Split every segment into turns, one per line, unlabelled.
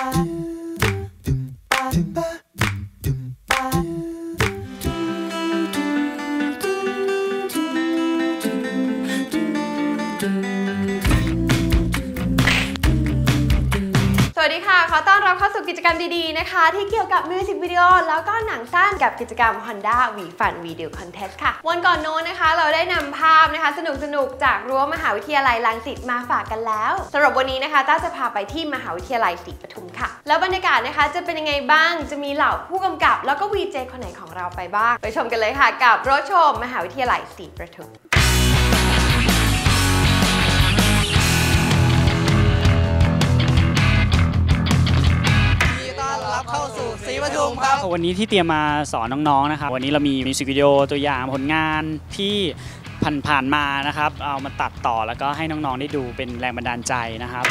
ส วัสดีค่ะ ขอต้อนรับเข้าสู่กิจกรรมดีๆนะคะ ที่เกี่ยวกับมิวสิกวิดีโอแล้วก็หนังสั้นกับกิจกรรม Honda V Fun Video Contest ค่ะ วันก่อนโน้นนะคะ เราได้นำภาพนะคะ สนุกๆ จากรั้วมหาวิทยาลัยรังสิตมาฝากกันแล้วสำหรับวันนี้นะคะต้าจะพาไปที่มหาวิทยาลัยศรีปทุมค่ะ แล้วบรรยากาศนะคะจะเป็นยังไงบ้าง จะมีเหล่าผู้กำกับ แล้วก็ VJ คนไหนของเราไปบ้าง ไปชมกันเลยค่ะ กับรถชมมหาวิทยาลัยศรีปทุม
วันนี้ที่เตรียมมาสอนน้องๆนะครับวันนี้เรามีมิวสิกวิดีโอตัวอย่างผลงานที่ผ่านๆมานะครับ เอามาตัดต่อแล้วก็ให้น้องๆได้ดูเป็นแรงบันดาลใจนะครับ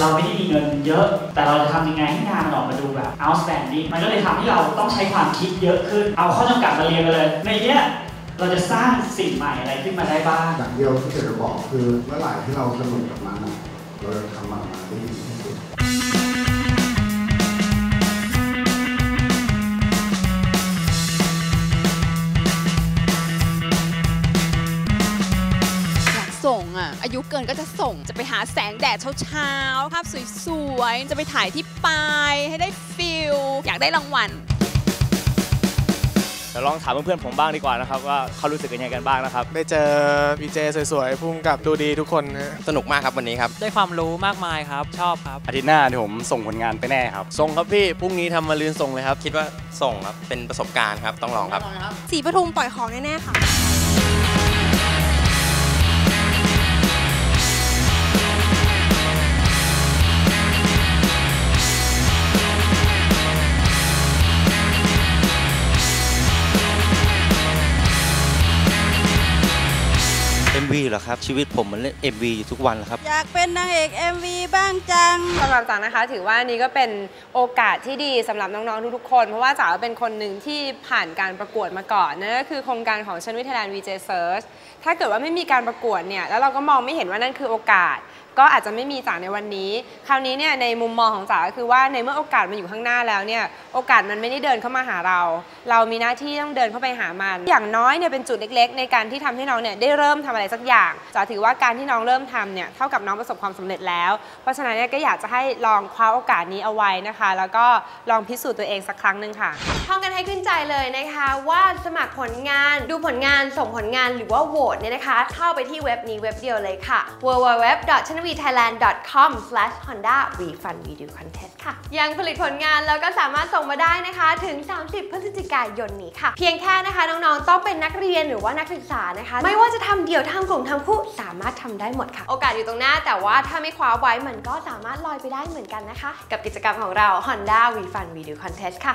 เราไม่ได้มีเงินเยอะ แต่เราจะทำยังไงให้งานมันออกมาดูแบบ outstanding มันก็เลยทำให้เราต้องใช้ความคิดเยอะขึ้น เอาข้อจำกัดมาเรียนกันเลย ในเนี้ย เราจะสร้างสิ่งใหม่อะไรขึ้นมาได้บ้าง
อย่างเดียวที่อยากจะบอกคือเมื่อไหร่ที่เราสนุกกับมันอะเราจะทำมันมาได้ดีที่สุด
อยากส่งอะอายุเกินก็จะส่งจะไปหาแสงแดดเช้าๆภาพสวยๆ จะไปถ่ายที่ปลายให้ได้ฟิลอยากได้รางวัล
เดี๋ยว ลองถามเพื่อนๆผมบ้างดีกว่านะครับว่าเขารู้สึกยังไงกันบ้างนะครับ
ได้เจอพีเจสวยๆพุ่มกับดูดีทุกคนนะ
สนุกมากครับวันนี้ครับ
ได้ความรู้มากมายครับชอบครับ
อาทิตย์หน้าเดี๋ยวผมส่งผลงานไปแน่ครับ
ส่งครับพี่พรุ่งนี้ทำมาลืนส่งเลยครับ คิดว่าส่งครับเป็นประสบการณ์ครับต้องลองครับ
สีปทุมปล่อยของแน่ๆค่ะ
MV เหรอครับ ชีวิตผมมันเล่น MV อยู่ทุกวันแล้วครับ
อยากเป็นนางเอก MV บ้างจัง
สำหรับจ๋านะคะ ถือว่านี่ก็เป็นโอกาสที่ดีสำหรับน้องๆทุกๆคน เพราะว่าจ๋าเป็นคนหนึ่งที่ผ่านการประกวดมาก่อนนั่นก็คือโครงการของชนวิทยาลัย VJ Search ถ้าเกิดว่าไม่มีการประกวดเนี่ยแล้วเราก็มองไม่เห็นว่านั่นคือโอกาส ก็อาจจะไม่มีจ๋าในวันนี้ คราวนี้เนี่ยในมุมมองของจ๋าก็คือว่าในเมื่อโอกาสมันอยู่ข้างหน้าแล้วเนี่ยโอกาสมันไม่ได้เดินเข้ามาหาเรา เรามีหน้าที่ต้องเดินเข้าไปหามัน อย่างน้อยเนี่ยเป็นจุดเล็ก ๆ ในการที่ทำให้น้องเนี่ยได้เริ่มทำอะไรสักอย่างจ๋าถือว่าการที่น้องเริ่มทำเนี่ยเท่ากับน้องประสบความสำเร็จแล้ว เพราะฉะนั้นเนี่ยก็อยากจะให้ลองคว้าโอกาสนี้เอาไว้นะคะ แล้วก็ลองพิสูจน์ตัวเองสักครั้งหนึ่งค่ะท่องกันให้ขึ้นใจเลยนะคะ ว่าสมัครผลงานดูผลงานส่งผลงานหรือว่าโหวตเนี่ยนะคะ เข้าไปที่เว็บนี้เว็บเดียวเลยค่ะ www. www.chanavithailand.com/honda-vfunvideo-contest ค่ะ ยังผลิตผลงานแล้วก็สามารถส่งมาได้นะคะ ถึง 30 พฤศจิกายนนี้ค่ะ เพียงแค่นะคะน้องๆ ต้องเป็นนักเรียนหรือว่านักศึกษานะคะ ไม่ว่าจะทำเดี่ยวทำกลุ่มทำคู่สามารถทำได้หมดค่ะ โอกาสอยู่ตรงหน้า แต่ว่าถ้าไม่คว้าไว้มันก็สามารถลอยไปได้เหมือนกันนะคะ กับกิจกรรมของเรา Honda V Fun Video Contest ค่ะ